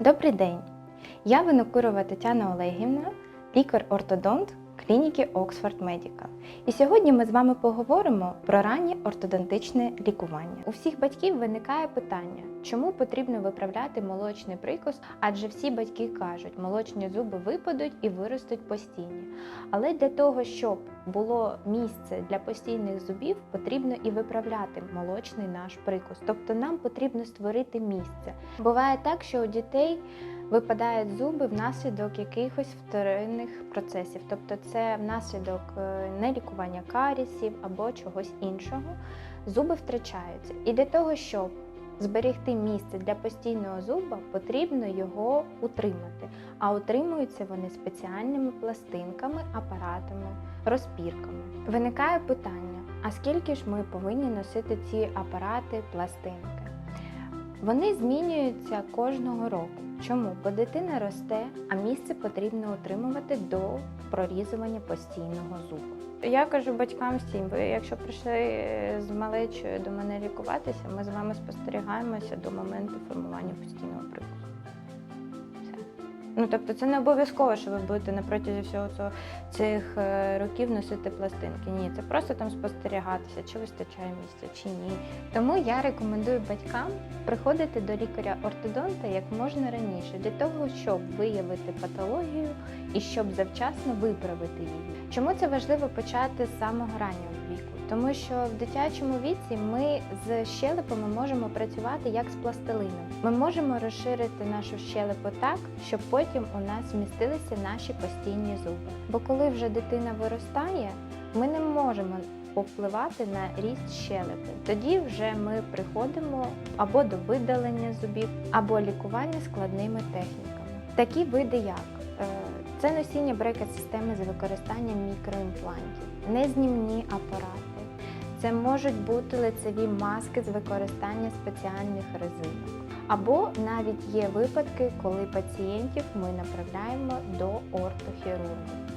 Добрий день! Я Винокурова Тетяна Олегівна, лікар-ортодонт клініки Oxford Medical. І сьогодні ми з вами поговоримо про раннє ортодонтичне лікування. У всіх батьків виникає питання, чому потрібно виправляти молочний прикус, адже всі батьки кажуть, молочні зуби випадуть і виростуть постійні. Але для того, щоб було місце для постійних зубів, потрібно і виправляти молочний наш прикус. Тобто нам потрібно створити місце. Буває так, що у дітей випадають зуби внаслідок якихось вторинних процесів, тобто це внаслідок е, нелікування карісів або чогось іншого. Зуби втрачаються. І для того, щоб зберегти місце для постійного зуба, потрібно його утримати. А утримуються вони спеціальними пластинками, апаратами, розпірками. Виникає питання: а скільки ж ми повинні носити ці апарати, пластинки? Вони змінюються кожного року. Чому? Бо дитина росте, а місце потрібно отримувати до прорізування постійного зубу. Я кажу батькам всім, ви якщо прийшли е, з малечою до мене лікуватися, ми з вами спостерігаємося до моменту формування постійного прикусу. Ну тобто це не обов'язково, що ви будете на протязі всього цього цих е, років носити пластинки. Ні, це просто там спостерігатися, чи вистачає місця, чи ні. Тому я рекомендую батькам приходити до лікаря-ортодонта як можна раніше, для того, щоб виявити патологію і щоб завчасно виправити її. Чому це важливо почати з самого раннього віку? Тому що в дитячому віці ми з щелепами можемо працювати як з пластилином. Ми можемо розширити нашу щелепу так, щоб потім у нас змістилися наші постійні зуби. Бо коли вже дитина виростає, ми не можемо повпливати на ріст щелепи. Тоді вже ми приходимо або до видалення зубів, або лікування складними техніками. Такі види як е, це носіння брекет-системи з використанням мікроімплантів, незнімні апарати. Це можуть бути лицеві маски з використання спеціальних резинок. Або навіть є випадки, коли пацієнтів ми направляємо до ортохірурга.